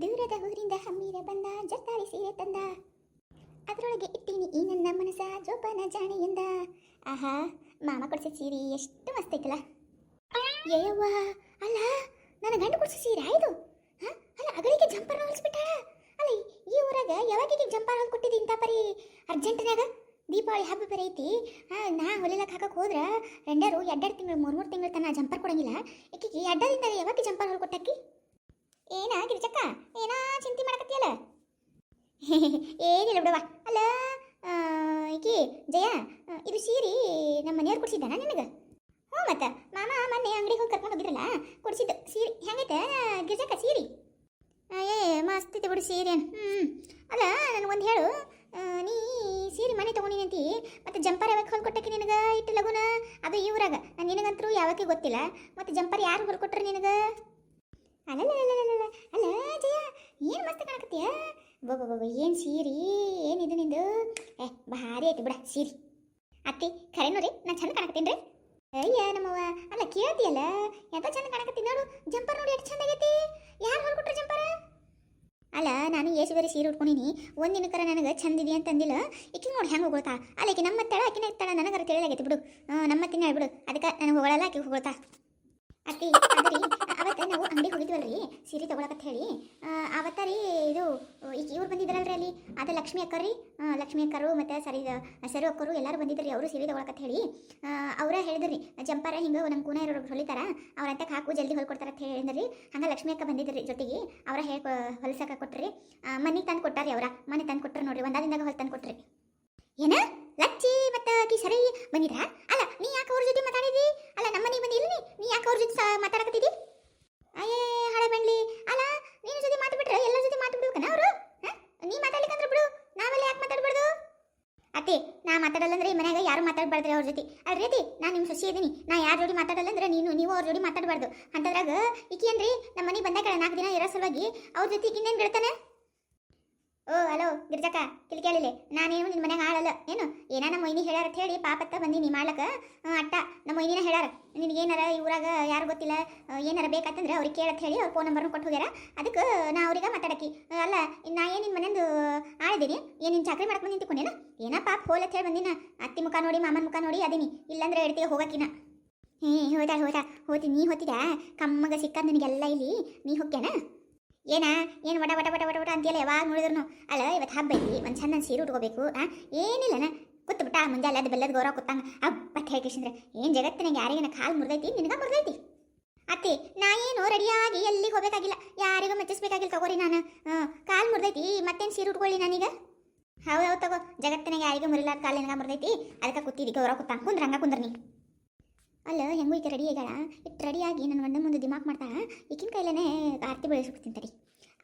ದೂರದ ಊರಿಂದ ಹಮ್ಮಿರ ಬಂದ ಜರ್ತಾರಿ ಸೀರೆ ತಂದ. ಅದರೊಳಗೆ ಇಟ್ಟೀನಿ ಈ ನನ್ನ ಮನಸ ಜೋಪಾನ ಜಾಣೆಯಿಂದ ಆಹಾ, ಮಾಮ ಕೊಡಿಸಿದ ಸೀರೆ ಎಷ್ಟು ಮಸ್ತ್ ಐತಲ್ಲ. ಏಯವ್ವ ಅಲ್ಲ, ನನ್ನ ಗಂಡು ಕೊಡಿಸಿದ ಸೀರೆ ಆಯ್ತು ಹಾಂ? ಅಲ್ಲ, ಅಗಳಿಗೆ ಜಂಪರ್ ಹೊಲಿಸ್ಬಿಟ್ಟ? ಅಲ್ಲ, ಈ ಊರಾಗ ಯಾವಾಗಿಗೆ ಜಂಪರ್ ಹೊಲ್ ಕೊಟ್ಟಿದ್ದೆ ಇಂಥ ಪರಿ? ಅರ್ಜೆಂಟ್ನಾಗ? ದೀಪಾವಳಿ ಹಬ್ಬ ಬೇರೆ ಐತಿ. ನಾ ಹೊಲಿಲಕ್ಕೆ ಹಾಕಕ್ಕೆ ಹೋದ್ರೆ ರೆಂಡರು ಎರಡೆರಡು ತಿಂಗಳು ಮೂರು ಮೂರು ತಿಂಗಳು ತನ ಜಂಪರ್ ಕೊಡಂಗಿಲ್ಲ. ಈಕೆಗೆ ಅಡ್ಡದಿಂದ ಯಾವಾಗ ಜಂಪರ್ ಹೊಲ್ ಕೊಟ್ಟಾಕಿ? ಏನ ಗಿರಿಜಕ್ಕ ಏನ ಚಿಂತೆ ಮಾಡಕತ್ತಿಯಲ್ಲ? ಏನಿಲ್ಲ ಬಿಡವ್ವ. ಅಲ್ಲ ಈಕಿ ಜಯ ಇದು ಸೀರೆ ನಮ್ಮ ಮನೆಯವ್ರು ಕೊಡ್ಸಿದ್ದಾನ ನಿನಗೆ? ಹ್ಞೂ ಮತ್ತೆ. ಮಾಮ ಮೊನ್ನೆ ಅಂಗಡಿಗೆ ಹೋಗಿ ಕರ್ಕೊಂಡು ಹೋಗಿದ್ರಲ್ಲ, ಕೊಡಿಸಿದ್ದು ಸೀರೆ. ಹೆಂಗೈತೆ? ಗಿರಿಜಕ್ಕ ಸೀರೆ? ಏ ಮಸ್ತ್ ಐತೆ ಬಿಡು ಸೀರೆ ಹ್ಞೂ ಅಲ್ಲ ನನಗೊಂದು ಹೇಳು. ನೀ ಸೀರೆ ಮನೆ ತೊಗೊಂಡಿನಂತಿ ಮತ್ತೆ ಜಂಪರ್ ಯಾವಾಗ ಹೊಲ್ಕೊಟ್ಟಕ್ಕೆ ನಿನಗೆ ಇಟ್ಟು ಲಗುನ? ಅದು ಈ ಊರಾಗ. ನಿನಗಂತರೂ ಯಾವಾಗ ಗೊತ್ತಿಲ್ಲ. ಮತ್ತೆ ಜಂಪರ್ ಯಾರು ಹೊಲ್ಕೊಟ್ರು ನಿನಗೆ? ಅಲ್ಲಲ್ಲ ಅಲ್ಲ ಜಯ, ಏನು ಮಸ್ತ್ ಕಾಣಕತ್ತೀಯ? ಬೊಬ್ಬ ಏನು ಸೀರೆ? ಏನಿದು ನಿಂದು? ಏ, ಭಾರಿ ಐತಿ ಬಿಡ, ಸೀರೆ. ಅತ್ತಿ ಖರೆ ರೀ ನಾನು ಚಂದ ಕಾಣಕತ್ತೀನಿ ರೀ. ಅಯ್ಯ, ನಮ್ಮವ್ವ. ಅಲ್ಲ, ಕೇಳ್ತಿಯಲ್ಲ? ಎಂತ ಚಂದ ಕಾಣಕತ್ತೀನಿ ನೋಡು, ಜಂಪರ್ ನೋಡಿ ಎಷ್ಟು ಚಂದ ಆಗೈತಿ ಯಾರು ಹೊಲ್ಕೊಟ್ರು ಜಂಪರ್? ಅಲ್ಲ, ನಾನು ಏಸು ಬೇರೆ ಸೀರೆ ಉಟ್ಕೊಂಡಿನಿ. ಒಂದು ದಿನಕರ ನನಗೆ ಇದೆಯಾ ಅಂತಂದಿಲ್ಲ. ಈಕಿ ನೋಡಿ ಹೆಂಗೆ ಹೋಗ್ತಾ ಅಲ್ಲ, ಈಕಿ ನಮ್ಮ ತಳ, ಆಕಿನ ತಳ ನನಗರ ತಿಳಿಲಾಗೈತಿ ಬಿಡು. ನಮ್ಮ ತಿನ್ನ ಬಿಡು ಅದಕ್ಕೆ ನನಗೆ ಹೊಗಳಲ್ಲ ಆಕಿ ಹೋಗ್ತಾ ಅತ್ತಿ, ಅದರಿ, ಅವತ್ತು ನಾವು ಅಂಗಡಿಗೆ ಹೋಗಿದ್ವಲ್ರಿ, ಸೀರೆ ತಗೊಳಕತ್ತ ಹೇಳಿ. ಅವತ್ತ ರೀ ಇದು ಈಗ ಇವ್ರು ಬಂದಿದ್ರಲ್ರಿ ಅಲ್ಲಿ. ಅದ ಲಕ್ಷ್ಮಿ ಅಕ್ಕರಿ ಲಕ್ಷ್ಮಿ ಅಕ್ಕರು ಮತ್ತು ಸರಿ ಸರು ಅಕ್ಕರು ಎಲ್ಲರೂ ಬಂದಿದ್ರಿ ಅವರು ಸೀರೆ ತಗೊಳಕತ್ತ ಹೇಳಿ. ಅವರ ಹೇಳಿದ್ರಿ, ಜಂಪಾರ ಹಿಂಗೆ ನಮ್ಮ ಕೂನ ಇರೋರು ಹೊಲಿತಾರ, ಅವ್ರ ಅಂತಕ್ಕೆ ಹಾಕು ಜಲ್ದಿ ಹೊಲ್ಕೊಡ್ತಾರ ಅಂತ ಹೇಳಿದ್ರಿ. ಹಂಗೆ ಲಕ್ಷ್ಮಿ ಅಕ್ಕ ಬಂದಿದ್ರಿ ಜೊತೆಗೆ, ಅವರ ಹೇಳಿ ಹೊಲ್ಸಕ್ಕೆ ಕೊಟ್ರಿ. ಮನೆಗೆ ತಂದು ಕೊಟ್ಟಾರಿ ಅವರ, ಮನೆ ತಂದು ಕೊಟ್ರು ನೋಡ್ರಿ, ಒಂದಾದಿಂದಾಗ ಹೊಲ್ ತಂದು ಕೊಟ್ರಿ. ಏನ? ಲಚ್ಚಿ ಮತ್ತು ಸರಿ ಬಂದಿದ್ರಾ ಅಲ್ಲ ನೀ ಯಾಕೆ ಅವ್ರ ಜೊತೆ ಮಾತಾಡಿದಿ ಅಲ್ಲ ನಮ್ಮ ಮನೆಗೆ ಬಂದಿಲ್ಲ ನೀ ನೀ ಮಾತಾಡಕತ್ತಿದ್ದಿ ಅಯ್ಯೇ, ಹಳೆ ಬಂಡ್ಲಿ ಅಲ್ಲ ನೀನು ಜೊತೆ ಮಾತಾಡ್ಬಿಟ್ರೆ ಎಲ್ಲರ ಜೊತೆ ಮಾತಾಡ್ಬಿಡ್ಬೇಕನ ಅವರು? ನೀ ಮಾತಾಡ್ಲಿಕ್ಕಂದ್ರೆ ಬಿಡು. ನಾವೆಲ್ಲ ಯಾಕೆ ಮಾತಾಡ್ಬಾರ್ದು? ಅತ್ತೆ, ನಾ ಮಾತಾಡಲ್ಲ ಅಂದ್ರೆ ಈ ಮನ್ಯಾಗ ಯಾರು ಮಾತಾಡ್ಬಾರ್ದ್ರಿ ಅವ್ರ ಜೊತೆ. ಅಲ್ರಿ ಅತಿ ನಾ ನಿಮ್ಮ ಸೊಸಿ ಇದೀನಿ. ನಾ ಯಾರ ಜೋಡಿ ಮಾತಾಡಲ್ಲ ಅಂದ್ರೆ ನೀನು, ನೀವು ಅವ್ರ ಜೋಡಿ ಮಾತಾಡಬಾರ್ದು. ಅಂತದ್ರಾಗ ಈಕಿ ಏನ್ರಿ ನಮ್ಮ ಮನೆ ಬಂದಾಗ ನಾಲ್ಕು ದಿನ ಇರೋ ಸಲುವಾಗಿ ಅವ್ರ ಜೊತೆ ಇನ್ನೇನು ಗೆಳ್ತಾನೆ ಓ, ಹಲೋ, ಗಿರ್ಜಕ್ಕ ಕೇಳಿಲ್ಲ ನಾನೇನು ನಿನ್ನ ಮನ್ಯಾಗ ಆಳಲ್ಲ? ಏನು? ಏನ ನಮ್ಮ ಮೊಯ್ನಿ ಹೇಳ್ಯಾರ ಹೇಳಿ ಪಾಪತ್ತ ಬಂದೀನಿ ಮಾಡ್ಲಕ್ಕ? ಅಟ್ಟ, ನಮ್ಮ ಮೊಯ್ನಿನ ಹೇಳ್ಯಾರ. ನಿನಗೇನಾರ ಈ ಊರಾಗ ಯಾರು ಗೊತ್ತಿಲ್ಲ? ಏನಾರ ಬೇಕಂತಂದ್ರೆ ಅವ್ರಿಗೆ ಕೇಳತ್ ಹೇಳಿ ಅವ್ರ ಫೋನ್ ನಂಬರ್ನ ಕೊಟ್ಟು ಹೋಗ್ಯಾರ. ಅದಕ್ಕೆ ನಾ ಅವ್ರಿಗೆ ಮಾತಾಡಕಿ. ಅಲ್ಲ, ನಾ ಏನು ನಿನ್ನ ಮನೆಯಂದು ಆಳಿದ್ದೀನಿ ಏನು ನಿನ್ನ ಚಾಕ್ರಿ ಮಾಡ್ಕೊಂಡು ನಿಂತ್ಕೊಂಡೇನ? ಏನ ಪಾಪ ಹೋಲತ್ ಹೇಳಿ ಬಂದಿನ? ಅತ್ತಿ ಮುಖ ನೋಡಿ, ಮಾಮನ ಮುಖ ನೋಡಿ ಅದೀನಿ. ಇಲ್ಲಂದ್ರೆ ಹೇಳ್ತೀವಿ ಹೋಗಕ್ಕಿನ ಹೇ ಹೋದ ಹೋದ ಹೋತಿ, ನೀ ಹೋತಿದ್ಯಾ? ಕಮ್ಮಗ ಸಿಕ್ಕ ನಿನಗೆಲ್ಲ ಇಲ್ಲಿ, ನೀ ಹೋಗ್ಯಾನ? ಏನ? ಏನು ವಡ ವಟ ವಟ ವಟ ವಟ ಅಂತೀಯಲ್ಲ ಯಾವಾಗ ನೋಡಿದ್ರು ಅಲ್ಲ ಇವತ್ತು ಹಬ್ಬ ಐತಿ, ಒಂದು ಚಂದ ಸೀರೆ ಉಟ್ಕೋಬೇಕು, ಆ? ಏನಿಲ್ಲನ ಕೂತ್ಬಿಟ್ಟ ಮುಂಜಾನೆ ಅದು ಬೆಲ್ಲದ ಗೌರವ ಕೂತಂಗ ಹಬ್ಬ ಹೇಳ್ಕೇಶಂದ್ರೆ ಏನು ಜಗತ್ತಿನಾಗ ಯಾರಿಗನ ಕಾಲು ಮುರಿದೈತಿ, ನಿನಗ ಮುರಿದೈತಿ? ಅತ್ತಿ, ನಾ ಏನು ರೆಡಿಯಾಗಿ ಎಲ್ಲಿಗೆ ಹೋಗಬೇಕಾಗಿಲ್ಲ, ಯಾರಿಗೂ ಮೆಚ್ಚಿಸ್ಬೇಕಾಗಿಲ್ಲ ತಗೋರಿ ನಾನು. ಕಾಲು ಮುರಿದೈತಿ, ಮತ್ತೇನು ಸೀರೆ ಉಟ್ಕೊಳ್ಳಿ ನಾನೀಗ? ಹೌದು ಹೌದು ತಗೋ ಜಗತ್ತಿನಾಗ ಯಾರಿಗೂ ಮುರಿಲಾರ ಕಾಲು ನಿನಗೆ ಮುರಿದೈತಿ, ಅದಕ್ಕೆ ಕೂತಿದ್ದಿ ಗೌರವ ಕೂತ ಕುಂದ್ರಂಗ ಕುಂದ್ರನಿ ಅಲ್ಲ, ಹೆಂಗೂ ಈಕೆ ರೆಡಿ ಆಗ್ಯಾಳ. ಇಟ್ಟು ರೆಡಿಯಾಗಿ ನನ್ನ ಒಂದೇ ಮುಂದೆ ದಿಮಾಕ್ ಮಾಡ್ತಾ ಈಕಿನ ಕೈಲೇ ಆರತಿ ಬೆಳೆಸ್ಬಿಡ್ತೀನಿ ತಡಿ.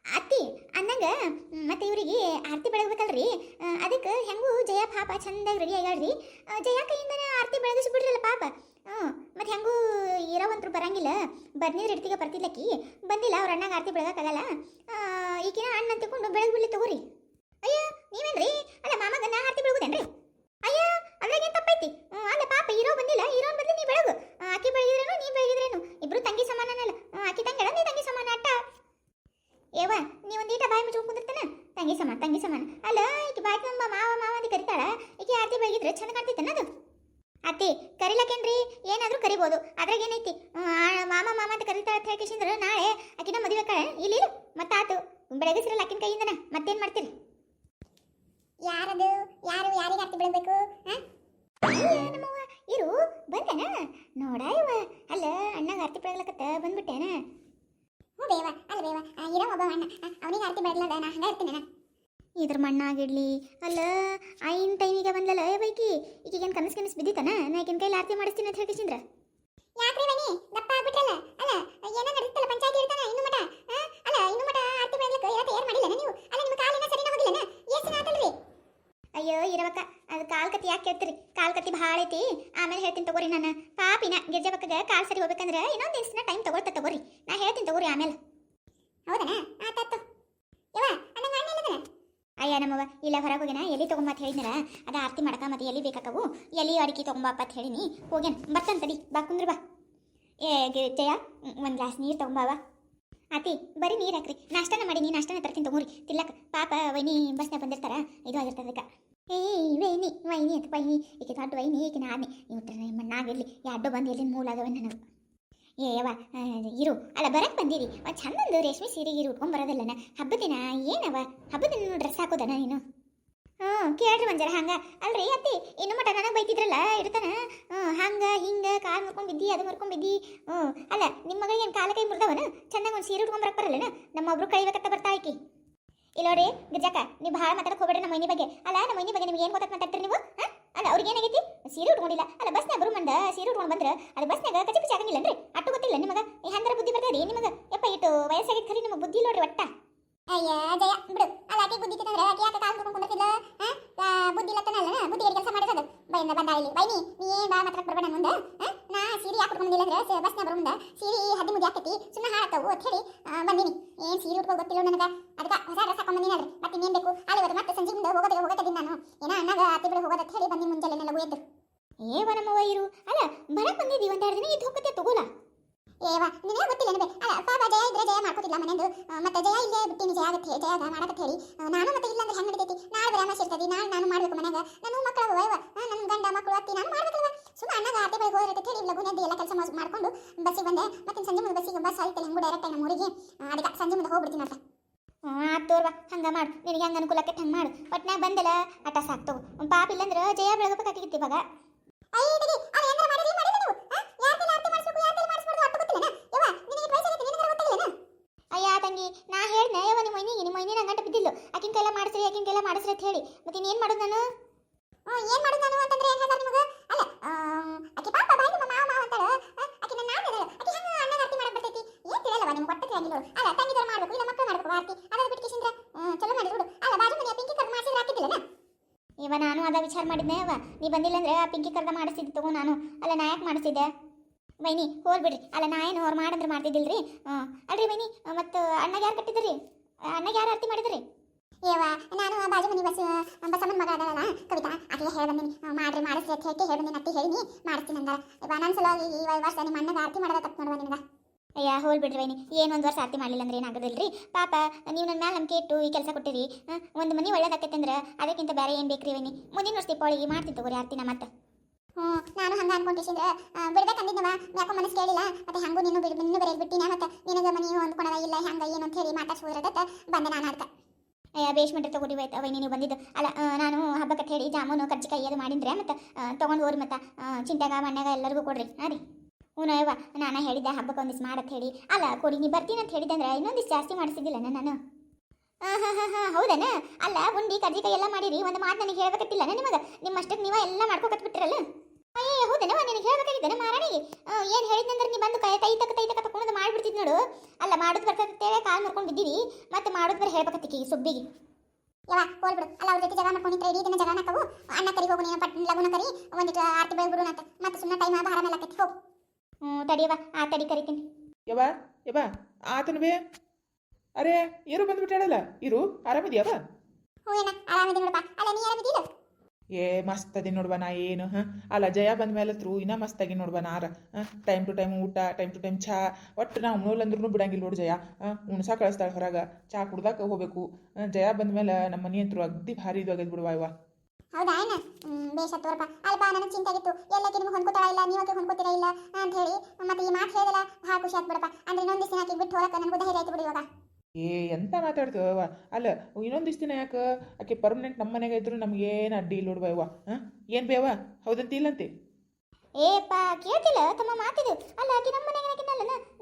ಅತ್ತಿ ಅಂದಂಗ ಮತ್ತೆ ಇವರಿಗೆ ಆರತಿ ಬೆಳಗ್ಬೇಕಲ್ರಿ? ಅದಕ್ಕೆ ಹೆಂಗೂ ಜಯ ಪಾಪ ಚಂದಾಗಿ ರೆಡಿ ಆಗ್ಯಾಳ್ರಿ. ಜಯ ಕೈಯಿಂದನೇ ಆರತಿ ಬೆಳಗಿಸ್ಬಿಡ್ರಲ್ಲ ಪಾಪ. ಹ್ಞೂ, ಮತ್ತೆ ಹೆಂಗೂ ಇರೋವಂತರು ಬರಂಗಿಲ್ಲ. ಬರ್ನಿದ್ರೆ ಇಡ್ತಿಗೆ ಬರ್ತಿಲ್ಲಕ್ಕಿ ಬಂದಿಲ್ಲ, ಅವ್ರ ಅಣ್ಣಗೆ ಆರತಿ ಬೆಳಗಾಗಲ್ಲ ಈಗಿನ ಅಣ್ಣ ಅಂತಿಕೊಂಡು ಬೆಳಗ್ಬಿಡ್ಲಿ ತಗೋರಿ. ಅಯ್ಯ, ನೀವೇನ್ರಿ? ಅಲ್ಲ ಮಾಮಗ ನಾ ಆರತಿ ಬೆಳಗುದೇನ್ರಿ? ಅಯ್ಯ ಅದ್ರಾಗ ಏನು ತಪ್ಪೈತಿ ಅಲ್ಲ ಪಾಪ, ಇರೋ ಬಂದಿಲ್ಲ ಇರೋನ್ ಬದಲು ನೀ ಬೆಳಗು ಆ, ಆಕಿ ಬೆಳಗಿದ್ರೇನು ನೀ ಬೆಳಗಿದ್ರೇನು ಇಬ್ರು ತಂಗಿ ಸಮಾನನಲ್ಲ ಹ್ಮ್, ಆಕಿ ತಂಗಿಡ ನೀ ತಂಗಿ ಸಮಾನ ಅಟ್ಟ ಏವ ನೀ ಒಂದು ಈಟ ಬಾಯಿ ಮುಚ್ಕೊಂಡು ಕುಂದಿರ್ತಾನ ತಂಗಿ ಸಮಾನ ತಂಗಿ ಸಮಾನ ಅಲ್ಲ ಈಕಿ ಬಾಯಿ ತುಂಬ ಮಾವ ಮಾವ ಅಂತ ಕರಿತಾಳ ಈಕಿ ಆರತಿ ಬೆಳಗಿದ್ರೆ ಚಂದ ಕಾಣ್ತೈತನ ಅದು ಅತ್ತಿ ಕರಿಲಕ್ಕೇನ್ರಿ ಏನಾದ್ರೂ ಕರಿಬೋದು ಅದ್ರಾಗ ಏನೈತಿ ಹ್ಮ್, ಆ ಮಾಮ ಮಾಮ ಅಂತ ಕರಿತಾಳ ಅಂತ ಹೇಳ್ಕೇಶಂದ್ರ ನಾಳೆ ಆಕಿನ ಮದುವೆ ಕಾಳ ಇಲ್ಲಿ ಮತ್ತಾತು ಬೆಳಗಿಸ್ರಲ್ಲ ಆಕಿನ ಕೈಯಿಂದನ ಮತ್ತೇನ್ ಮಾಡ್ತೀರಿ ಯಾರದು ಯಾರು ಯಾರಿಗೆ ಆರತಿ ಬೆಳಬೇಕು ನಮ್ಮವ್ವ ಇರು ಬಂದನ ನೋಡ ಇವ ಅಲ್ಲ ಅಣ್ಣಗ ಆರತಿ ಬೆಳಗ್ಲಕತ್ತ ಬಂದ್ಬಿಟ್ಟೇನ ಹ್ಞೂ ಬೇವ ಅಲ್ಲ ಬೇವ ಆ, ಇರೋ ಒಬ್ಬ ಅಣ್ಣ ಅವನಿಗೆ ನಾನು ಹಂಗೆ ಇರ್ತೀನಿ ನಾನು ಇದ್ರ ಮಣ್ಣಾಗಿಡ್ಲಿ. ಅಲ್ಲ ಐನ್ ಟೈಮಿಗೆ ಬಂದಲ್ಲ ಏ ಬೈಕಿ ಈಗೇನು ಕನಸು ಕನಸು ಬಿದ್ದಿತ್ತಾನ? ನಾ ಈಗಿನ ಕೈಲಿ ಆರತಿ ಮಾಡಿಸ್ತೀನಿ ಅಂತ ಹೇಳ್ಕಿಸಿಂದ್ರ ಯಾಕ್ರಿ ಬನ್ನಿ ದಪ್ಪ ಆಗ್ಬಿಟ್ರಲ್ಲ? ಅಲ್ಲ ಏನೋ ನಡೀತಲ್ಲ ಪಂಚಾಯತಿ ಇರ್ತಾನ ಇನ್ನು ಮಟ? ಅಲ್ಲ ಇನ್ನು ಮಟ ಆರತಿ ಮಾಡ್ಲಿಕ್ಕೆ ಇವತ್ತು ಏನ್ ಮಾಡಿಲ್ಲ ನೀವು? ಅಲ್ಲ ನಿಮ್ಮ ಕಾಲಿನ ಸರಿನ ಹೋಗಿಲ್ಲ ಎಷ್ಟು ದಿನ ಆತಲ್ರಿ? ಅಯ್ಯೋ ಇರವಕ್ಕ ಅದು ಕಾಲ್ ಕತ್ತಿ ಯಾಕೆ ಕೇಳ್ತೀರಿ? ಕಾಲ್ ಕತ್ತಿ ಭಾಳ ಐತಿ. ಆಮೇಲೆ ಹೇಳ್ತೀನಿ ತಗೋರಿ ನಾನು. ಪಾಪಿನ ಗಿರ್ಜಾ ಪಕ್ಕಗೆ ಕಾಲ್ ಸರಿ ಹೋಗ್ಬೇಕಂದ್ರೆ ಇನ್ನೊಂದು ದಿನ ಟೈಮ್ ತಗೊಳ್ತಾ ತಗೋರಿ. ನಾ ಹೇಳ್ತೀನಿ ತಗೋರಿ ಆಮೇಲೆ. ಹೌದಾ ಆತಾತು ಅಯ್ಯ ನಮ್ಮವ ಇಲ್ಲ ಹೊರಗೆ ಹೋಗ್ಯಾನ, ಎಲ್ಲಿ ತಗೊಂಬ ಅಂತ ಹೇಳಿದ್ನಲ್ಲ, ಅದ ಆರತಿ ಮಾಡಕ ಮತ್ತೆ ಎಲ್ಲಿ ಬೇಕಾಕವು? ಎಲ್ಲಿ ಅಡಿಕೆ ತಗೊಂಬಪ್ಪ ಅಂತ ಹೇಳಿನಿ, ಹೋಗ್ಯಾನ ಬರ್ತಂತದಿ ಬಾ ಕುಂದ್ರ ಬಾ. ಏ ಜಯ ಒಂದು ಗ್ಲಾಸ್ ನೀರು ತಗೊಂಬಾವ ಆತಿ ಬರೀ ನೀರು ಹಾಕ್ರಿ, ನಾಷ್ಟನ ಮಾಡಿ ನೀ ನಾಷ್ಟನ ತರ್ತೀನಿ ತಗೋರಿ ತಿಲ್ಲಕ ಪಾಪ ವೈನಿ ಬಸ್ನ ಬಂದಿರ್ತಾರ, ಇದು ಆಗಿರ್ತದೆ ಅದಕ್ಕೆ ಏಯ್ ವೈನಿ ವೈನಿ ಅಂತ ವೈನಿ, ಈಕೆ ದೊಡ್ಡ ವೈನಿ, ಈಕೆ ಇವತ್ತು ನಿಮ್ಮ ನಾಗಿರ್ಲಿ ಎರಡು ಬಂದು ಎಲ್ಲಿ ಮೂಲ ಅದಾವ ನನಗೆ ಏ ಯವ್ವ ಇರು. ಅಲ್ಲ ಬರಕ್ಕೆ ಬಂದಿರಿ. ಚಂದೊಂದು ರೇಷ್ಮೆ ಸೀರೆ ಇರು, ಉಟ್ಕೊಂಡ್ ಹಬ್ಬದಿನ ಹಬ್ಬದ ದಿನ ಏನವ ಹಬ್ಬದ ದಿನ ಡ್ರೆಸ್ ಹಾಕೋದನ ನೀನು? ಹ್ಞೂ, ಕೇಳ್ರಿ ಮಂಜರ, ಹಂಗೆ. ಅಲ್ರಿ, ಅತ್ತಿ, ಇನ್ನು ಮಟ ನನಗೆ ಬೈತಿದ್ರಲ್ಲ ಇರ್ತಾನ ಹ್ಞೂ, ಹಂಗೆ, ಹಿಂಗೆ, ಕಾಲು ಮುರ್ಕೊಂಬಿದ್ದಿ ಅದು ಮುರ್ಕೊಂಬಿದ್ದಿ ಹ್ಞೂ, ಅಲ್ಲ ನಿಮ್ಮ ಮಗಳಿಗೆ ಏನು ಕಾಲ ಕೈ ಮುರ್ದವನ? ಚೆನ್ನಾಗಿ ಒಂದು ಸೀರೆ ಉಟ್ಕೊಂಬರಕ್ಕೆ ಬರಕ್ ಬರಲ್ಲನ? ನಮ್ಮ ಒಬ್ರು ಕಳಿಬೇಕಂತ ಬರ್ತಾ ಆಕಿ ಇಲ್ಲೋರಿ ಗಿರ್ಜಕ್ಕ ನೀವು ಭಾಳ ಮಾತಾಡಕ್ಕೆ ಹೋಗ್ಬೇಡ್ರಿ ನಮ್ಮ ಮೈನಿ ಬಗ್ಗೆ. ಅಲ್ಲ, ನಮ್ಮ ಮೈನಿ ಬಗ್ಗೆ ನಿಮ್ಗೆ ಏನು ಗೊತ್ತಾಗ ಮಾತಾಡ್ತೀರಿ ನೀವು? ಹಾ? ಅಲ್ಲ, ಅವ್ರಿಗೆ ಏನಾಗೈತಿ? ಸೀರೆ ಉಟ್ಕೊಂಡಿಲ್ಲ. ಅಲ್ಲ ಬಸ್ನಾಗ ಬರು ಮಂದ ಸೀರೆ ಉಟ್ಕೊಂಡು ಬಂದ್ರೆ ಅದು ಬಸ್ನಾಗ ಕಚಿ ಪಿಚಿ ಆಗಂಗಿಲ್ಲನ್ರಿ? ಅಟ್ಟು ಗೊತ್ತಿಲ್ಲ ನಿಮಗ? ಈ ಹಂದ್ರ ಬುದ್ಧಿ ಬರ್ತದೆ ನಿಮಗೆ? ಯಪ್ಪ, ಇಟ್ಟು ವಯಸ್ಸಾಗಿತ್ತು ಖರೀ ನಿಮಗೆ ಬುದ್ಧಿ ಇಲ್ಲೋಡ್ರಿ ಒಟ್ಟ. ಅಯ್ಯ, ಜಯ. ಬಿಡು. ಅಲ್ಲ ಆಕೆ ಬುದ್ಧಿ ಇತ್ತಂದ್ರೆ ಆಕೆ ಯಾಕೆ ಕಾಲು ಮುರ್ಕೊಂಡು ಕುಂದಿರ್ತಿಲ್ಲ ಬುದ್ಧಿ ಬುದ್ಧಿ ಇಲ್ಲತ್ತನಲ್ಲ ಬುದ್ಧಿ ಕೆಲಸ ಮಾಡಿಸೋದು ಬೈಂದ ಬಂದ ಇಲ್ಲಿ. ಬೈನಿ, ನೀ ಏನ್ ಬಾ ಮಾತ್ರ ಬರ್ಬೇಡ ಮುಂದೆ? ನಾ ಸೀರೆ ಯಾಕೆ ಉಟ್ಕೊಂಡಿಲ್ಲ ಅಂದ್ರೆ ಬಸ್ನ ಬರೋ ಮುಂದೆ ಸೀರೆ ಹದ್ದಿ ಮುದಿ ಹಾಕತಿ ಸುಮ್ಮನೆ ಹಾಳಾಕವು ಅಂತ ಹೇಳಿ ಬಂದಿನಿ. ಏನ್ ಸೀರೆ ಉಟ್ಕೋ ಗೊತ್ತಿಲ್ಲ ನನಗೆ? ಅದಕ್ಕೆ ಹೊಸ ಡ್ರೆಸ್ ಹಾಕೊಂಡ್ ಬಂದಿನಿ ಅಲ್ರಿ ಮತ್ತೆ ಇನ್ನೇನ್ ಬೇಕು? ಅಲ್ಲಿ ಮತ್ತೆ ಸಂಜೆ ಮುಂದೆ ಹೋಗೋದೇ ಹೋಗತ್ತಿದ್ದೀನಿ ನಾನು. ಏನ ಅನ್ನಾಗ ಅತಿ ಬಿಡು ಹೋಗೋದ ಅಂತ ಹೇಳಿ ಬಂದಿನಿ ಮುಂಜಾನೆ ಲಘು ಎದ್ದು. ಏವ ನಮ್ಮವ್ವ ಇರು. ಅಲ್ಲ, ಬರಕ್ ಬಂದಿದ್ದೀವಿ ಒಂದೆರಡು ದಿನ ಇದ್ದು ಹೋಗತ್ತೆ ತಗೋಲ? ಏವ ನಿನಗೆ ಗೊತ್ತಿಲ್ಲ ಅನ್ಬೆ ಅಲ್ಲ ಪಾಪ ಜಯ ಇದ್ರೆ ಜಯ ಮಾಡ್ಕೋತಿಲ್ಲ ಮನೆಂದು ಮತ್ತೆ ಜಯ ಇಲ್ಲೇ ಬಿಟ್ಟಿನಿ ಜಯ ಆಗತ್ತೆ ಜಯ ಮಾಡಕತ್ತೆ ಹೇಳಿ. ನಾನು ಮತ್ತೆ ಇಲ್ಲ ಅಂದ್ರೆ ಹೆಂಗ್ ನಡಿತೈತಿ? ನಾಳೆ ಬರೀ ಅಮಾಸೆ ಇರ್ತದೆ ನಾಳೆ ನಾನು ಮಾಡ್ಬೇಕು ಮನೆಗೆ ನಾನು ಮಕ್ಕಳು ವಯವ ನನ್ನ ಗಂಡ ಮಕ್ಕಳು ಅತ್ತಿ ನಾನು ಮಾಡ್ಬೇಕಲ್ವ? ಸುಮ್ಮನೆ ಅಣ್ಣಗ ಆರ್ತಿ ಬೆಳಗ್ಗೆ ಹೋದ್ರೆ ಅಂತ ಹೇಳಿ ಲಘು ಎದ್ದು ಎಲ್ಲ ಕೆಲಸ ಮಾಡ್ಕೊಂಡು ಬಸ್ಸಿಗೆ ಬಂದೆ. ಮತ್ತೆ ಸಂಜೆ ಮುಂದೆ ಬಸ್ಸಿಗೆ ಬಸ್ ಆಯ್ತಲ್ಲ ಹೆಂಗು ಡೈರೆಕ್ಟ್ ನಮ್ಮ ಊರಿಗೆ. ಅದಕ್ಕೆ ಸಂಜೆ ಮುಂದೆ ಹೋಗ್ಬಿಡ್ತೀನಿ ಅಂತ ಆತೋರ್ವ ತೋರ್ವ ಹಂಗ ಮಾಡು. ನಿನಗೆ ಹೆಂಗ ಅನುಕೂಲ ಆಕೈತೆ ಹಂಗೆ ಮಾಡು. ಒಟ್ನಾಗ ಬಂದಲ್ಲ ಅಟ ಸಾಕು ತಗೋ. ಒಂದ್ ಪಾಪ ಇಲ್ಲಂದ್ರೆ ಜಯ ಬೆಳಗಬೇಕಾಗಿತ್ತು ಇವಾಗ. ಅಯ್ಯ ತಂಗಿ ನಾ ಹೇಳ್ದೆ ಯವ್ವ ನಿಮ್ಮ ಮೈನಿಗೆ ನಿಮ್ಮ ಮೈನಿ ನಂಗಂಟ ಬಿದ್ದಿಲ್ಲ ಆಕಿನ ಕೈಲ ಮಾಡಿಸ್ರಿ ಆಕಿನ ಕೈಲ ಮಾಡಿಸ್ರಿ ಅಂತ ಹೇಳಿ ಮತ್ತೆ ಇನ್ನೇನ್ ಮಾಡೋದು ನಾನು ಏನ್ ಮಾಡೋದು ನಾನು ಅಂತಂದ್ರೆ ಏನ್ ಹೇಳ್ತಾರೆ ನಿಮಗೆ ಅಲ್ಲ ಆಕಿ ಪಾಪ ಬಾಯಿ ನಮ್ಮ ಮಾವ ಮಾವ ಅಂತಾಳ ಆಕಿ ನನ್ನ ನಾದ ಆಕಿ ಹೆಂಗ ಅಣ್ಣ ಆರತಿ ಮಾಡಕ್ ಬರ್ತೈತಿ ಏನ್ ತಿಳಿಯಲ್ಲವ ನಿಮ್ಗೆ ಒಟ್ಟ ತಿಳಿಯಂಗಿಲ್ಲ ನೋಡು. ಅಲ್ಲ ತಂಗಿದವ್ರು ಮಾಡ್ಬೇಕು ಇಲ್ಲ ಮಕ್ಕಳು ಮಾಡ್ಬೇಕು ಆರತಿ ಅದಾದ ಬಿಟ್ಟು ಕಿಶಿಂದ್ರ ಚಲೋ ಮಾಡಿ ನೋಡು ಅಲ್ಲ ಬಾಜು ಮನೆಯ ಪಿಂಕಿ ಕರ್ದು ಮಾಡಿಸಿದ್ರೆ ಹಾಕಿದ್ದಿಲ್ಲ ಇವ ನಾನು ಅದ ವಿಚಾರ ಮಾಡಿದ್ನೆ ಅವ. ನೀ ಬಂದಿಲ್ಲ ಅಂದ್ರೆ ಆ ಪಿಂಕಿ ಕರ್ದ ಮಾಡಿಸಿದ್ದು ತಗೋ ನಾನು. ಅಲ್ಲ, ನಾ ಯಾಕೆ ಮಾಡಿಸಿದ್ದೆ ವೈನಿ, ಹೋಗ್ಬಿಡ್ರಿ. ಅಲ್ಲ, ನಾ ಏನು ಅವ್ರು ಮಾಡಂದ್ರೆ ಮಾಡ್ತಿದ್ದಿಲ್ರಿ? ಅಲ್ರಿ ವೈನಿ, ಮತ್ತು ಅಣ್ಣಗೆ ಯಾರು ಕಟ್ಟಿದ್ರಿ? ಅಣ್ಣಗೆ ಯಾರು ಆರತಿ ಮಾಡಿದ್ರಿ? ಏವಾ ನಾನು ಬಾಜು ಮನೆ ಬಸ್ ಬಸಮ್ಮನ ಮಗ ಅದಲ್ಲ ಕವಿತಾ ಆಕೆಗೆ ಹೇಳಿ ಬಂದಿನಿ. ಮಾಡ್ರಿ, ಮಾಡಿಸ್ರಿ ಅಂತ ಹೇಳಿ ಹೇಳಿ ಬಂದಿನಿ, ಅತ್ತಿ ಹೇಳಿ ಮಾಡಿಸ್ತೀನಿ ಅಂದ ಇವ ನನ್ನ ಸಲುವಾಗಿ ಈ ವರ್ಷ ನಿಮ್ಮ ಅಣ್ಣಗೆ ಆರತಿ ಮಾಡೋದ ತಪ್ಪು ನೋಡುವ ನಿನಗ. ಅಯ್ಯ ಹೋಲ್ ಬಿಡ್ರಿ ಏನು ಒಂದು ವರ್ಷ ಆರತಿ ಮಾಡಲಿಲ್ಲ ಅಂದ್ರೆ ಏನಾಗೋದಿಲ್ರಿ? ಪಾಪ ನೀವು ನನ್ನ ಮೇಲೆ ನಂಬಿಕೆ ಇಟ್ಟು ಈ ಕೆಲಸ ಕೊಟ್ಟಿರಿ ಒಂದು ಮನೆ ಒಳ್ಳೇದಾಕೈತೆ ಅಂದ್ರೆ ಅದಕ್ಕಿಂತ ಬೇರೆ ಏನು ಬೇಕ್ರಿ ವೈನಿ? ಮುಂದಿನ ವರ್ಷ ದೀಪಾವಳಿಗೆ ಮಾಡ್ತೀನಿ ತಗೋರಿ ಆರ್ತಿನ ಮತ್ತೆ. ಹ್ಞೂ ನಾನು ಹಂಗೆ ಅನ್ಕೊಂಡಿಸಿದ್ರೆ ಬಿಡ್ಬೇಕು ಅಂದಿದ್ದವ ಯಾಕೋ ಮನಸ್ಸು ಕೇಳಿಲ್ಲ? ಮತ್ತೆ ಹಂಗೂ ನೀನು ಬಿಡ್ ನಿನ್ನ ಬೇರೆ ಬಿಟ್ಟಿನ ಮತ್ತೆ? ನಿನಗೆ ಮನೆ ಹೊಂದ್ಕೊಳದ ಇಲ್ಲ ಹಂಗ ಏನು ಅಂತ ಹೇಳಿ ಮಾತಾಡ್ಸ್ಬೋದಿರತ್ತ ಬಂದೆ ನಾನು ಅರ್ಥ ಅಯ್ಯ ಬೇಷ್ ಮಾಡ್ರಿ ತಗೋರಿ ಬೈತ ಅವೈ ನೀವು ಬಂದಿದ್ದು. ಅಲ್ಲ ನಾನು ಹಬ್ಬಕ್ಕೆ ಹೇಳಿ ಜಾಮೂನು ಕರ್ಜಿಕಾಯಿ ಅದು ಮಾಡಿದ್ರೆ ಮತ್ತೆ ತೊಗೊಂಡು ಹೋರಿ ಮತ್ತೆ ಚಿಂತೆಗ ಮಣ್ಣಾಗ ಎಲ್ಲರಿಗೂ ಕೊಡ್ರಿ ಹಾಂ ರೀ ಹ್ಞೂ ನಾನು ಹೇಳಿದ್ದೆ ಹಬ್ಬಕ್ಕೆ ಒಂದಿಷ್ಟು ಮಾಡತ್ ಹೇಳಿ. ಅಲ್ಲ ಕೊಡಿ, ನೀ ಬರ್ತೀನಿ ಅಂತ ಹೇಳಿದ್ದೆ ಅಂದ್ರೆ ಇನ್ನೊಂದಿಷ್ಟು ಜಾಸ್ತಿ ಮಾಡಿಸಿದ್ದಿಲ್ಲ ನಾನು? ಹಾಂ ಹಾಂ ಹಾಂ ಹಾಂ, ಹೌದನ? ಅಲ್ಲ, ಉಂಡಿ ಕರ್ಜಿಕಾಯಿ ಎಲ್ಲ ಮಾಡಿರಿ, ಒಂದು ಮಾತು ನನಗೆ ಹೇಳ್ಬೇಕತ್ತಿಲ್ಲ ನಿಮಗೆ? ನಿಮ್ಮಷ್ಟಕ್ಕೆ ನೀವು ಎಲ್ಲ ಮಾಡ್ಕೋಕತ್ಬಿಟ್ರಲ್ಲ ಅಯ್ಯೋ ಹೌದನ ನಿನಗೆ ಹೇಳ್ಬೇಕಾಗಿದ್ದೇನೆ ಮಾರಾಣಿಗೆ? ಏನು ಹೇಳಿದ್ನಂದ್ರೆ ನೀ ಬಂದು ಕೈ, ತೈ ತಕ್ಕ ತೈ ತಕ್ಕ ತಕೊಂಡು ಮಾಡಿಬಿಡ್ತಿದ್ ನೋಡು. ಅಲ್ಲ, ಮಾಡೋದು ಬರ್ತೇವೆ ಕಾಲು ಬಿದ್ದೀವಿ ಮತ್ತೆ ಮಾಡೋದು ಬರ ಈ ಸುಬ್ಬಿಗೆ. ಯಾವ ಹೋಲ್ಬಿಡು ಅಲ್ಲ, ಅವ್ರ ಜೊತೆ ಜಗ ಮಾಡ್ಕೊಂಡಿದ್ರೆ ಇಡೀ ದಿನ ಜಗ ಅಣ್ಣ ಕರಿ, ಹೋಗು ನೀನು, ಪಟ್, ಲಗುನ ಕರಿ. ಒಂದಿಟ್ಟು ಆರ್ತಿ ಬೆಳಗ್ಬಿಡು ಅಂತ ಮತ್ತೆ ಸುಮ್ಮನೆ ಟೈಮ್ ಭಾರ ಮೇಲೆ ಹೋಗು. ತಡಿಯವ ಆ ತಡಿ ಕರಿತೀನಿ. ಯವ್ವ ಯವ್ವ ಆತನವೇ? ಅರೆ ಇರು ಬಂದ್ಬಿಟ್ಟಾಳಲ್ಲ ಇರು ಆರಾಮಿದ್ಯಾವ ಹ್ಞೂ ಏನ ಆರಾಮಿದೆ ನೋಡಪ್ಪ. ಅಲ್ಲ ನೀ ಏ ಮಸ್ತ್ ಅದಿ ನೋಡ್ಬಾ ನಾ ಏನು ಹಾಂ? ಅಲ್ಲ ಜಯ ಬಂದ ಮೇಲೆ ತ್ರೂ ಇನ್ನೂ ಮಸ್ತಾಗಿ ನೋಡ್ಬಾ ನಾರ ಟೈಮ್ ಟು ಟೈಮ್ ಊಟ ಟೈಮ್ ಟು ಟೈಮ್ ಚಾ ಒಟ್ಟು ನಾವು ಉಣ್ಣೋಲ್ಲಂದ್ರೂ ಬಿಡಂಗಿಲ್ಲ ನೋಡು ಜಯ ಉಣ್ಸಾ ಕಳಿಸ್ತಾಳೆ ಹೊರಗ ಚಾ ಕುಡ್ದಾಕ ಹೋಗ್ಬೇಕು ಜಯ ಬಂದ ಮೇಲೆ ನಮ್ಮ ಮನೆ ಅಂತೂ ಅಗ್ದಿ ಭಾರಿ ಇದು ಆಗೈತೆ ಬಿಡುವ ಇವ ಹೌದಾ ಏನ ಹ್ಮ್ ಬೇಷ ತೋರ್ಪ ಅಲ್ಪ ನನಗೆ ಚಿಂತೆ ಆಗಿತ್ತು. ಎಲ್ಲಕ್ಕೆ ನಿಮ್ಗೆ ಹೊಂದ್ಕೋತಾಳ ಇಲ್ಲ ನೀವಕ್ಕೆ ಹೊಂದ್ಕೋತೀರಾ ಇಲ್ಲ ಅಂತ ಹೇಳಿ ಮತ್ತೆ ಈ ಮಾತು ಹೇಳಿದಲ್ಲ ಭಾಳ ಖುಷಿ ಆಯ್ತು ಬಿಡಪ್ಪ. ಅಂದ್ರೆ ಇನ್ನೊಂದು ದಿನ ಹಾಕಿ ಬಿಟ್ಟು ಹೋಗಕ್ಕೆ ನನಗೂ ಧೈರ್ಯ ಆಯ್ತು ಬಿಡು ಇವಾಗ. ಏ ಎಂತ ಮಾತಾಡ್ತೀವ ಅಲ್ಲ ಇನ್ನೊಂದಿಷ್ಟು ದಿನ ಯಾಕೆ ಆಕೆ ಪರ್ಮನೆಂಟ್ ನಮ್ಮ ಮನೆಗೆ ಇದ್ರು ನಮ್ಗೇನು ಅಡ್ಡಿ ಇಲ್ಲ ನೋಡುವ ಇವ ಹಾಂ? ಏನು ಬೇವ ಹೌದಂತ ಇಲ್ಲಂತೆ? ಏಪ್ಪ ಕೇಳ್ತಿಲ್ಲ ತಮ್ಮ ಮಾತಿದು. ಅಲ್ಲ ಆಕೆ ನಮ್ಮ ಮನೆಗೆ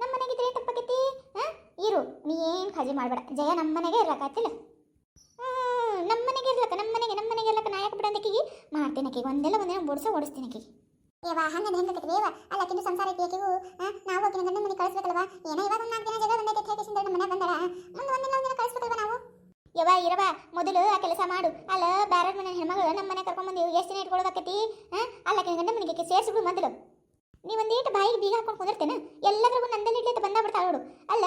ನಮ್ಮ ಮನೆಗೆ ಇದ್ರೆ ತಪ್ಪಕೈತಿ ಹಾ? ಇರು ನೀ ಏನು ಖಾಜಿ ಮಾಡಬೇಡ. ಜಯ ನಮ್ಮ ಮನೆಗೆ ಇರ್ಲಕ್ಕಾತಿಲ್ಲ ಹ್ಮ್ ನಮ್ಮ ಮನೆಗೆ ಇರ್ಲಕ್ಕ ನಮ್ಮ ಮನೆಗೆ ನಮ್ಮ ಮನೆಗೆ ಅಂದಕಿಗೆ ಮಾಡ್ತೀನಿ ಆಕಿಗೆ ಒಂದೆಲ್ಲ ಒಂದಿನ ಬುಡ್ಸ ಓಡಿಸ್ತೀನಿ ಆಕಿಗೆ ಏವಾ ಹಂಗಂದ್ರೆ ಹೆಂಗಕೈತಿ ಏವ ಅಲ್ಲ ಆಕಿನ ಸಂಸಾರ ಐತಿ ಆಕಿಗೂ ನಾವು ಆಕಿನ ಗಂಡನ ಮನೆ ಕಳಿಸ್ಬೇಕಲ್ವಾ? ಏನೋ ಇವಾಗ ಒಂದು ನಾಲ್ಕು ದಿನ ಜಗ ಬಂದೈತೆ ಹೇಳಿ ನಮ್ಮ ಮನೆ ಬಂದಾಳ ಮುಂದೆ ಒಂದಿನ ಒಂದಿನ ಕಳಿಸ್ಬೇಕಲ್ವ ನಾವು? ಯವ ಇರವ ಮೊದಲು ಆ ಕೆಲಸ ಮಾಡು. ಅಲ್ಲ ಬ್ಯಾರ ಮನೆ ಹೆಣ್ಮಗಳು ನಮ್ಮ ಮನೆ ಕರ್ಕೊಂಡ್ಬಂದು ಎಷ್ಟು ದಿನ ಇಟ್ಕೊಳಕತ್ತಿ ಹಾ ಅಲ್ಲ ಆಕಿನ ಗಂಡ ಮನೆಗೆ ಸೇರಿಸ್ಬಿಡು ಮೊದಲು. ನೀ ಒಂದೇಟು ಬಾಯಿಗೆ ಬೀಗ ಹಾಕೊಂಡು ಕುಂದಿರ್ತೇನೆ? ಎಲ್ಲದ್ರಿಗೂ ನಂದಲ್ಲಿ ಇಡ್ಲಿಕ್ಕೆ ಬಂದ ಬಿಡ್ತಾಳ ನೋಡು. ಅಲ್ಲ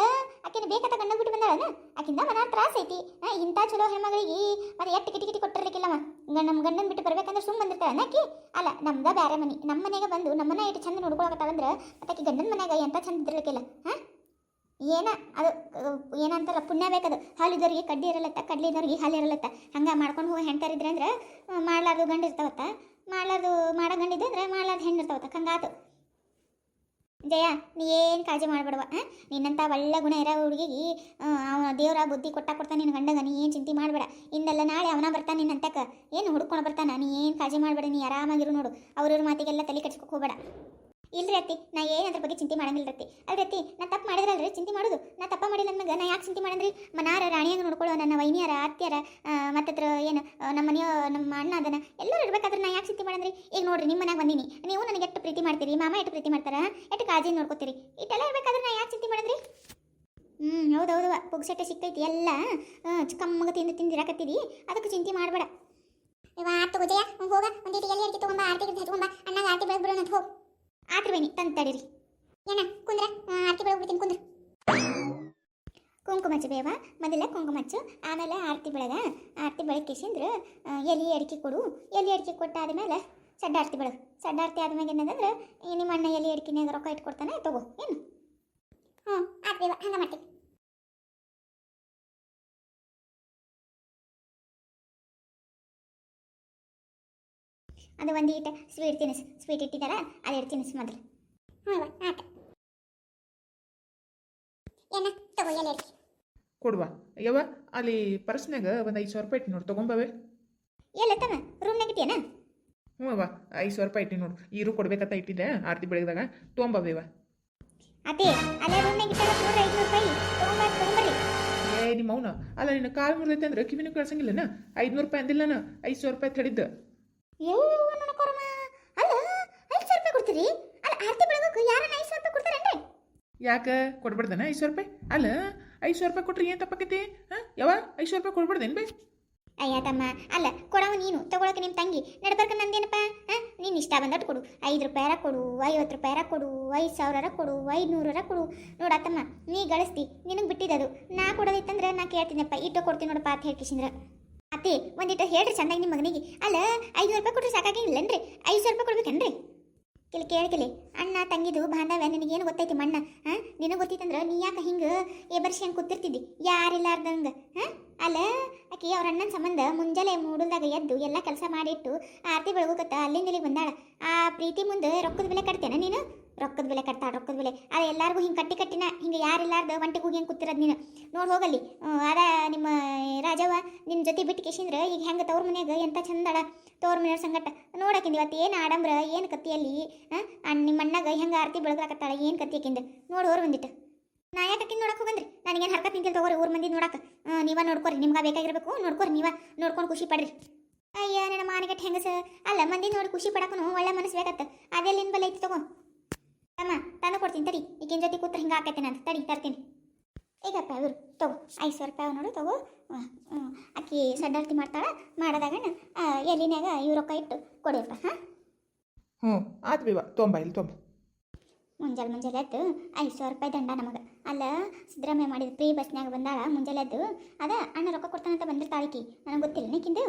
ಆಕಿನ ಬೇಕಂತ ಗಂಡ ಬಿಟ್ಟು ಬಂದಾಳನ ಆಕಿಂದ ಮನ ತ್ರಾಸ ಐತಿ. ಇಂಥ ಚಲೋ ಹೆಣ್ಮಗಳಿಗೆ ಮತ್ತೆ ಎಷ್ಟು ಕಿಟಿ ಕಿಟಿ ಕೊಟ್ಟಿರ್ಲಿಕ್ಕಿಲ್ಲವ ನಮ್ಮ ಗಂಡನ ಬಿಟ್ಟು ಬರ್ಬೇಕಂದ್ರೆ ಸುಮ್ಮ ಬಂದಿರ್ತಾಳ ಆಕಿ ಅಲ್ಲ, ನಮ್ದ ಬ್ಯಾರೆ ಮನೆ. ನಮ್ಮ ಮನೆಗೆ ಬಂದು ನಮ್ಮನ್ನ ಇಟ್ಟು ಚಂದ ನೋಡ್ಕೊಳಕತ್ತಾಳಂದ್ರೆ ಮತ್ತೆ ಗಂಡನ ಮನೆಯಾಗ ಎಂಥ ಚಂದ ಇದ್ದಿರ್ಲಿಕ್ಕಿಲ್ಲ, ಹಾ? ಏನ? ಅದು ಏನಂತಾರ ಪುಣ್ಯ ಬೇಕದು. ಹಾಲಿದವ್ರಿಗೆ ಕಡ್ಡಿ ಇರಲತ್ತ, ಕಡ್ಲಿ ಇದ್ದವ್ರಿಗೆ ಹಾಲು ಇರಲತ್ತ. ಹಂಗೆ ಮಾಡ್ಕೊಂಡು ಹೋಗಿ ಹೆಂಡ್ತಾರಿದ್ರೆ ಅಂದ್ರೆ ಮಾಡ್ಲಾರ್ದು ಗಂಡು ಇರ್ತಾವತ್ತ. ಮಾಡ್ಲಾರ್ದು, ಮಾಡೋ ಗಂಡಿದ್ರೆ ಅಂದ್ರೆ ಮಾಡ್ಲಾರ್ದು ಹೆಣ್ಣು ಇರ್ತಾವತ್ತ. ಹಂಗಾತು. ಜಯ, ನೀ ಏನು ಕಾಳಜಿ ಮಾಡಬೇಡವ ನಿನ್ನಂಥ ಒಳ್ಳೆ ಗುಣ ಇರೋ ಹುಡುಗಿಗೆ ಅವನ ದೇವರ ಬುದ್ಧಿ ಕೊಟ್ಟ ಕೊಡ್ತಾನೆ ನಿನ್ನ ಗಂಡಗ, ನೀ ಏನು ಚಿಂತೆ ಮಾಡಬೇಡ. ಇನ್ನೆಲ್ಲ ನಾಳೆ ಅವನ ಬರ್ತಾನೆ ನಿನ್ನಂತಕ ಏನು ಹುಡ್ಕೊಂಡು ಬರ್ತಾನ? ನೀ ಏನು ಕಾಳಜಿ ಮಾಡಬೇಡ, ನೀ ಆರಾಮಾಗಿರು ನೋಡು. ಅವ್ರವ್ರ ಮಾತಿಗೆಲ್ಲ ತಲೆ ಹೋಗ್ಬೇಡ. ಇಲ್ರಿ ಅತ್ತಿ, ನಾ ಏನು ಅದ್ರ ಬಗ್ಗೆ ಚಿಂತೆ ಮಾಡಂಗಿಲ್ಲ ರತ್ತಿ ಅಲ್ರಿ ಅತ್ತಿ, ನಾ ತಪ್ಪು ಮಾಡಿದ್ರಲ್ರಿ, ಚಿಂತೆ ಮಾಡೋದು. ನಾ ತಪ್ಪ ಮಾಡಿಲ್ಲ ನಮಗೆ ನಾ ಯಾಕೆ ಚಿಂತೆ ಮಾಡಂದ್ರಿ? ಮನಾರ, ರಾಣಿಯಂಗ ನೋಡ್ಕೊಳ್ಳೋ ನನ್ನ ವೈನಿಯರ, ಅತ್ತಿಯರ ಮತ್ತತ್ರ ಏನು ನಮ್ಮ ಮನೆಯ, ನಮ್ಮ ಅಣ್ಣ ಅದನ್ನ ಎಲ್ಲರೂ ಇರ್ಬೇಕಾದ್ರೆ ನಾ ಯಾಕೆ ಚಿಂತೆ ಮಾಡಂದ್ರಿ? ಈಗ ನೋಡ್ರಿ, ನಿಮ್ಮ ಮನೆಗೆ ಬಂದೀನಿ. ನೀವು ನನಗೆ ಎಷ್ಟು ಪ್ರೀತಿ ಮಾಡ್ತೀರಿ? ಮಾಮ ಎಷ್ಟು ಪ್ರೀತಿ ಮಾಡ್ತಾರ? ಎಷ್ಟು ಕಾಜಿ ನೋಡ್ಕೋತೀರಿ? ಇಟ್ಟೆಲ್ಲ ಇರ್ಬೇಕಾದ್ರೆ ನಾ ಯಾಕೆ ಚಿಂತೆ ಮಾಡಂದ್ರಿ? ಹ್ಞೂ ಹೌದು ಹೌದು ಪುಗ್ಸಟ್ಟೆ ಸಿಕ್ಕೈತಿ ಎಲ್ಲ. ಕಮ್ಮಗ ತಿಂದು ತಿಂದಿರಾಕತ್ತೀರಿ. ಅದಕ್ಕೆ ಚಿಂತೆ ಮಾಡಬೇಡ. ಇವ ಆತು ಗುಜಯ ಹೋಗ ಒಂದಿಟ್ಟು ಎಲ್ಲಿ ಅಡಿಕೆ ತಗೊಂಬ ಆರ್ತಿಗೆ ಹಚ್ಕೊಂಬ, ಅಣ್ಣಗೆ ಆರ್ತಿ ಬೆಳಗ್ಗೆ ಹೋಗಿ ಆತ್ರ ಬನ್ನಿ, ತಂದು ತಡೀರಿ. ಏನ, ಕುಂದ್ರ? ಆರ್ತಿ ಬೆಳಗ್ಗೆ ಬಿಡ್ತೀನಿ ಕುಂದ್ರ. ಕುಂಕುಮ ಹಚ್ಚು ಬೇವ, ಮೊದಲ ಕುಂಕುಮಚ್ಚು, ಆಮೇಲೆ ಆರತಿ ಬೆಳಗ. ಆರತಿ ಬೆಳಕಿಸಿಂದ್ರೆ ಎಲೆ ಅಡಿಕೆ ಕೊಡು. ಎಲೆ ಅಡಿಕೆ ಕೊಟ್ಟಾದ್ಮೇಲೆ ಸಡ್ಡಾರ್ತಿ ಬೆಳಗು. ಸಡ್ಡಾರ್ತಿ ಆದ್ಮೇಲೆ ಏನದಂದ್ರೆ ಈ ನಿಮ್ಮ ಅಣ್ಣ ಎಲೆ ಅಡಿಕೆನಾಗ ರೊಕ್ಕ ಇಟ್ಕೊಡ್ತಾನೆ, ತಗೋ, ಏನು? ಹ್ಞೂ ಆತ್ ಬೇವ, ಹಂಗೆ ಮಾಡ್ತೀವಿ ಅದು ಒಂದು ಈಟ ಸ್ವೀಟ್ ತಿನಿಸು ಸ್ವೀಟ್ ಇಟ್ಟಿದ್ದಾರ? ಅದೆರಡು ತಿನಿಸು ಮೊದಲು. ಹ್ಞೂ ಏನ ತಗೋ ಎಲೆ ಅಡಿಕೆ ಕೊಡುವ ಯವ್ವ ಅಲ್ಲಿ ಪರ್ಸ್ನಾಗ ಒಂದು ಐದು ಸಾವಿರ ರೂಪಾಯಿ ಇಟ್ಟು ನೋಡು ತೊಗೊಂಬವೆ ಎಲ್ಲ ತಮ್ಮ ರೂಮ್ನಾಗ ಇಟ್ಟಿಯೇನ? ಹ್ಞೂ ಅವ್ವ ಐದು ಸಾವಿರ ರೂಪಾಯಿ ಇಟ್ಟು ನೋಡು. ಈರು ಕೊಡ್ಬೇಕಂತ ಇಟ್ಟಿದ್ದೆ ಆರತಿ ಬೆಳಗ್ದಾಗ. ತೊಗೊಂಬವೇವ ಅದೇ ಅಲ್ಲೇ ರೂಮ್ನಾಗ ಇಟ್ಟಾರ ನೂರ ಐದುನೂರು ರೂಪಾಯಿ. ತಗೊಂಬ ತಗೊಂಬರ್ರಿ ಏ ನಿಮ್ಮ ಅವನ ಅಲ್ಲ ನಿನ್ನ ಕಾಲು ಮುರಿದೈತೆ ಅಂದ್ರೆ ಕಿವಿನೂ ಕೇಳ್ಸಂಗಿಲ್ಲನ? ಐದುನೂರು ರೂಪಾಯಿ ಅಂದಿಲ್ಲನ? ಐದು ಸಾವಿರ ರೂಪಾಯಿ ತಡಿದ್ದು ಯಾಕೆ? ಕೊಡ್ಬಾರ್ದನ ಐದು ಸಾವಿರ ರೂಪಾಯಿ? ಅಲ್ಲ ಐದು ಸಾವಿರ ರೂಪಾಯಿ ಕೊಟ್ರಿ ಏನು ತಪ್ಪಾಕೈತಿ? ಹಾಂ? ಯಾವ ಐದು ಸಾವಿರ ರೂಪಾಯಿ ಕೊಡ್ಬಾರ್ದೇನು ಬೇ? ಅಯ್ಯ ತಮ್ಮ ಅಲ್ಲ ಕೊಡವ ನೀನು ತಗೊಳಕ್ಕೆ ನಿಮ್ಮ ತಂಗಿ. ನಡ್ಬರ್ಕ ನಂದೇನಪ್ಪ? ಹಾಂ? ನೀನು ಇಷ್ಟ ಬಂದಟ್ಟು ಕೊಡು. ಐದು ರೂಪಾಯಾರ ಕೊಡು ಐವತ್ತು ರೂಪಾಯಾರ ಕೊಡು ಐದು ಸಾವಿರ ಕೊಡು ಐದುನೂರರ ಕೊಡು. ನೋಡತ್ತಮ್ಮ ನೀ ಗಳಿಸ್ತಿ ನಿನಗೆ ಬಿಟ್ಟಿದ್ದದು ನಾ ಕೊಡೋದಿತ್ತಂದ್ರೆ ನಾ ಕೇಳ್ತೀನಪ್ಪ ಇಟ್ಟು ಕೊಡ್ತೀನಿ ನೋಡಪ್ಪ ಅಂತ ಹೇಳ್ಕಿಸಿಂದ್ರ ಅತ್ತೆ ಒಂದಿಟ್ಟು ಹೇಳ್ರಿ ಚಂದಾಗಿ ನಿಮ್ಮ ಮಗನಿಗೆ. ಅಲ್ಲ ಐದು ರೂಪಾಯಿ ಕೊಟ್ರೆ ಸಾಕಾಗಿಲ್ಲನ್ರಿ ಐದು ಸಾವಿರ ರೂಪಾಯಿ ಕೊಡ್ಬೇಕೇನ್ರಿ. ಕೇಳಿ ಕೇಳ್ಕಿಲಿ ಅಣ್ಣ, ತಂಗಿದು, ಬಾಂಧವ್ಯ, ನಿನಗೇನು ಗೊತ್ತೈತಿ ಮಣ್ಣ? ಹಾಂ? ನಿನಗೆ ಗೊತ್ತಿತ್ತಂದ್ರೆ ನೀ ಯಾಕೆ ಹಿಂಗೆ ಏ ಬರ್ಷಿ ಹಂಗೆ ಕೂತಿರ್ತಿದ್ದಿ? ಯಾರಿಲ್ಲಾರ್ದಂಗೆ ಹಾಂ? ಅಲ್ಲ, ಆಕೆ ಅವ್ರ ಅಣ್ಣನ ಸಂಬಂಧ ಮುಂಜಾನೆ ಮೂಡಲ್ದಾಗ ಎದ್ದು ಎಲ್ಲ ಕೆಲಸ ಮಾಡಿಟ್ಟು ಆರತಿ ಬೆಳಗುಕತ್ತ ಅಲ್ಲಿಂದ ಇಲ್ಲಿಗೆ ಬಂದಾಳ. ಆ ಪ್ರೀತಿ ಮುಂದೆ ರೊಕ್ಕದ ಬೆಲೆ ಕಟ್ತೇನೆ ನೀನು? ರೊಕ್ಕದ ಬೆಲೆ ಕಟ್ತಾ, ರೊಕ್ಕದ ಬೆಲೆ. ಆದರೆ ಎಲ್ಲರಿಗೂ ಹಿಂಗೆ ಕಟ್ಟಿ ಕಟ್ಟಿನ, ಹಿಂಗೆ ಯಾರಿಲ್ಲಾರ್ದ ಒಂಟಿಗೆ ಹೋಗಿ ಹೆಂಗೆ ಕೂತಿರೋದು ನೀನು? ನೋಡಿ ಹೋಗಲ್ಲಿ. ಅದ ನಿಮ್ಮ ರಾಜವ್ವ ನಿನ್ನ ಜೊತೆ ಬಿಟ್ಟು ಕೇಶಿಂದ್ರೆ, ಈಗ ಹೆಂಗೆ ತವ್ರ ಮನೆಯಾಗ ಎಂಥ ಚಂದಳ ತವ್ರ ಮನೆಯವ್ರ ಸಂಗಟ. ನೋಡಕ್ಕಿಂದ ಇವತ್ತು ಏನು ಆಡಂಬ್ರ, ಏನು ಕತ್ತಿಯಲ್ಲಿ ಹಾಂ ನಿಮ್ಮ ಅಣ್ಣಗ ಹೆಂಗೆ ಆರತಿ ಬೆಳಗಾಕತ್ತಾಳ ಏನು ಕತ್ತಿ ಆಕಿಂದ? ನೋಡಿ ಹೋರ್ ಬಂದಿಟ್ಟು ನಾ ಯಾಕೆ ನೋಡಕ್ಕೆ ಹೋಗಂದ್ರಿ? ನನಗೇನು ಹರ್ಕತ್ ನಿಂತಿಲ್ಲ ತಗೋರಿ ಊರು ಮಂದಿ ನೋಡಕ್ಕೆ ನೀವ ನೋಡ್ಕೊರಿ, ನಿಮ್ಗೆ ಬೇಕಾಗಿರ್ಬೇಕು, ನೋಡ್ಕೊರಿ ನೀವ. ನೋಡ್ಕೊಂಡು ಖುಷಿ ಪಡ್ರಿ. ಅಯ್ಯ, ನನ್ನ ಮಾನಗಟ್ಟು ಹೆಂಗಸ? ಅಲ್ಲ, ಮಂದಿ ನೋಡಿ ಖುಷಿ ಪಡಕ್ಕೂ ಒಳ್ಳೆ ಮನಸ್ಸು ಬೇಕತ್ತ. ಅದೆಲ್ಲಿನ ಬಲ ಐತಿ ತಗೋ? ಅಮ್ಮ ತಂದು ಕೊಡ್ತೀನಿ ತಡಿ. ಈಗಿನ ಜೊತೆ ಕೂತ್ರೆ ಹಿಂಗೆ ಆಕೈತೆ ನಾನು ತಡಿ ತರ್ತೀನಿ. ಈಗಪ್ಪ ಇವರು ತಗೋ. ಐದು ಸಾವಿರ ರೂಪಾಯಿ ನೋಡು ತಗೋ. ಅಕ್ಕಿ ಸಡ್ಡಾರ್ತಿ ಮಾಡ್ತಾಳೆ ಮಾಡೋದಾಗ ಎಲ್ಲಿನ್ಯಾಗ ಇವ್ ರೊಕ್ಕ ಇಟ್ಟು ಕೊಡಿಯಪ್ಪ ಹಾಂ? ಹ್ಞೂ ಆತು ಬೇವ ತೊಂಬ ಇಲ್ಲಿ ತೊಂಬ. ಮುಂಜಾನೆ ಮುಂಜಾನೆ ಎದ್ದು ಐದು ಸಾವಿರ ರೂಪಾಯಿ ದಂಡ ನಮಗೆ. ಅಲ್ಲ ಸಿದ್ದರಾಮಯ್ಯ ಮಾಡಿದ ಫ್ರೀ ಬಸ್ನ್ಯಾಗ ಬಂದಾಳ ಮುಂಜಾನೆ ಎದ್ದು ಅದ ಅಣ್ಣ ರೊಕ್ಕ ಕೊಡ್ತಾನಂತ ಬಂದಿರ್ತಾಳಿಕಿ ನನಗೆ ಗೊತ್ತಿಲ್ಲ ನಿಕ್ಕಿಂದು?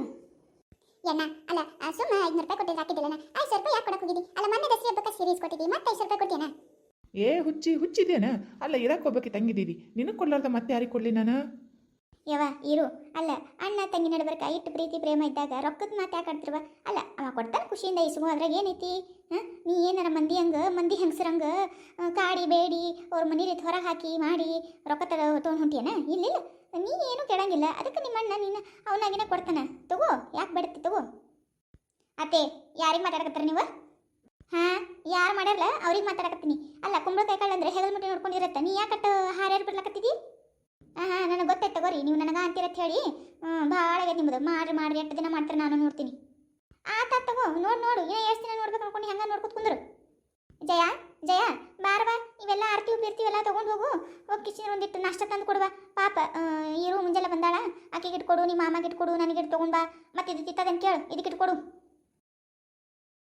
ಎಣ್ಣ ಅಲ್ಲ ಸುಮ್ಮ ಐದುನೂರು ರೂಪಾಯಿ ಕೊಟ್ಟಿದ್ದು ಹಾಕಿದ್ದಿಲ್ಲನ ಐದು ಸಾವಿರ ರೂಪಾಯಿ ಯಾಕೆ ಕೊಡಕ್ಕೆ ಹೋಗಿದ್ದಿ? ಅಲ್ಲ ಮೊನ್ನೆ ದಸರಿ ಹಬ್ಬಕ್ಕೆ ಸೀರೀಸ್ ಕೊಟ್ಟಿದ್ದಿ. ಮತ್ತೆ ಐದು ಸಾವಿರ ರೂಪಾಯಿ ಕೊಡ್ತೀಯನ? ಏ ಹುಚ್ಚಿ ಹುಚ್ಚಿದೇನ ಅಲ್ಲ ಇರಕ್ಕೆ ಹೋಗ್ಬೇಕು ತಂಗಿದ್ದೀವಿ ನಿನಗೆ ಕೊಡ್ಲಾರ್ದ ಮತ್ತೆ ಯಾರಿಗೆ ಕೊಡಲಿ ನಾನು? ಯವ ಇರು. ಅಲ್ಲ ಅಣ್ಣ ತಂಗಿ ನಡ್ಬರ್ಕ ಇಟ್ಟು ಪ್ರೀತಿ ಪ್ರೇಮ ಇದ್ದಾಗ ರೊಕ್ಕದ ಮಾತು ಯಾಕೆ ಆಡ್ತಿರುವ? ಅಲ್ಲ ಅವ ಕೊಡ್ತಾನೆ ಖುಷಿಯಿಂದ ಇಸುಗು ಅದ್ರಾಗ ಏನೈತಿ? ಹಾಂ? ನೀ ಏನಾರ ಮಂದಿ ಹಂಗೆ ಮಂದಿ ಹೆಂಗಸ್ರಂಗೆ ಕಾಡಿ ಬೇಡಿ ಅವ್ರ ಮನೆ ರೀತಿ ಹೊರಗೆ ಹಾಕಿ ಮಾಡಿ ರೊಕ್ಕ ತಗ ತೊಗೊಂಡು ಹೊಂಟಿಯನ? ಇಲ್ಲಿಲ್ಲ. ನೀ ಏನು ಕೇಳಂಗಿಲ್ಲ. ಅದಕ್ಕೆ ನಿಮ್ಮ ಅಣ್ಣ ನೀನು ಅವನಾಗಿನ ಕೊಡ್ತಾನೆ. ತಗೋ, ಯಾಕೆ ಬೇಡತ್ತಿ ತಗೋ. ಅತ್ತೆ, ಯಾರಿಗೆ ಮಾತಾಡಕತ್ತಾರ ನೀವು? ಹಾಂ, ಯಾರು ಮಾಡ್ಯಾರಲ್ಲ ಅವ್ರಿಗೆ ಮಾತಾಡಕತ್ತೀನಿ. ಅಲ್ಲ, ಕುಂಬಳಕಾಯಿ ಕಾಳು ಅಂದ್ರೆ ಹೆಗಲ್ ಮುಟ್ಟಿ ನೋಡ್ಕೊಂಡಿರತ್ತ. ನೀ ಯಾಕಟ್ಟು ಹಾರ್ಯಾರು ಬಿಡ್ಲಕತ್ತಿದಿ? ಹಾಂ ಹಾಂ ನನಗೆ ಗೊತ್ತಾಯ್ತು ತಗೋರಿ. ನೀವು ನನಗೆ ಅಂತಿರತ್ತೆ ಹೇಳಿ. ಭಾಳ ಆಗೈತೆ ನಿಮ್ಮದು ಮಾಡ್ರಿ ಮಾಡ್ರಿ. ಎಷ್ಟು ದಿನ ಮಾಡ್ತಾರೆ ನಾನು ನೋಡ್ತೀನಿ. ಆತ ತಗೋ. ನೋಡಿ, ನೋಡು. ಏನು ಎಷ್ಟು ದಿನ ನೋಡ್ಬೇಕು ಅನ್ಕೊಂಡು ಹೆಂಗೆ ನೋಡ್ಕೊತ ಜಯ ಜಯ ಬಾರ ಬಾ ಇವೆಲ್ಲ ಆರ್ತಿ ಉಪ್ಪಿರ್ತೀವೆಲ್ಲ ತೊಗೊಂಡು ಹೋಗು. ಹೋಗಿ ಕಿಚನ್ ಒಂದಿಟ್ಟು ನಾಷ್ಟ ತಂದು ಕೊಡುವ. ಪಾಪ ಇರು ಮುಂಜಾನೆ ಬಂದಾಳ. ಆಕೆಗೆ ಇಟ್ಕೊಡು ನಿಮ್ಮ ಮಾಮಾಗೆ ಇಟ್ಕೊಡು ನನಗೆ ಇಟ್ಟು ಬಾ. ಮತ್ತೆ ಇದು ತಿತ್ತದನ್ನು ಕೇಳು ಇದಕ್ಕೆ ಇಟ್ಕೊಡು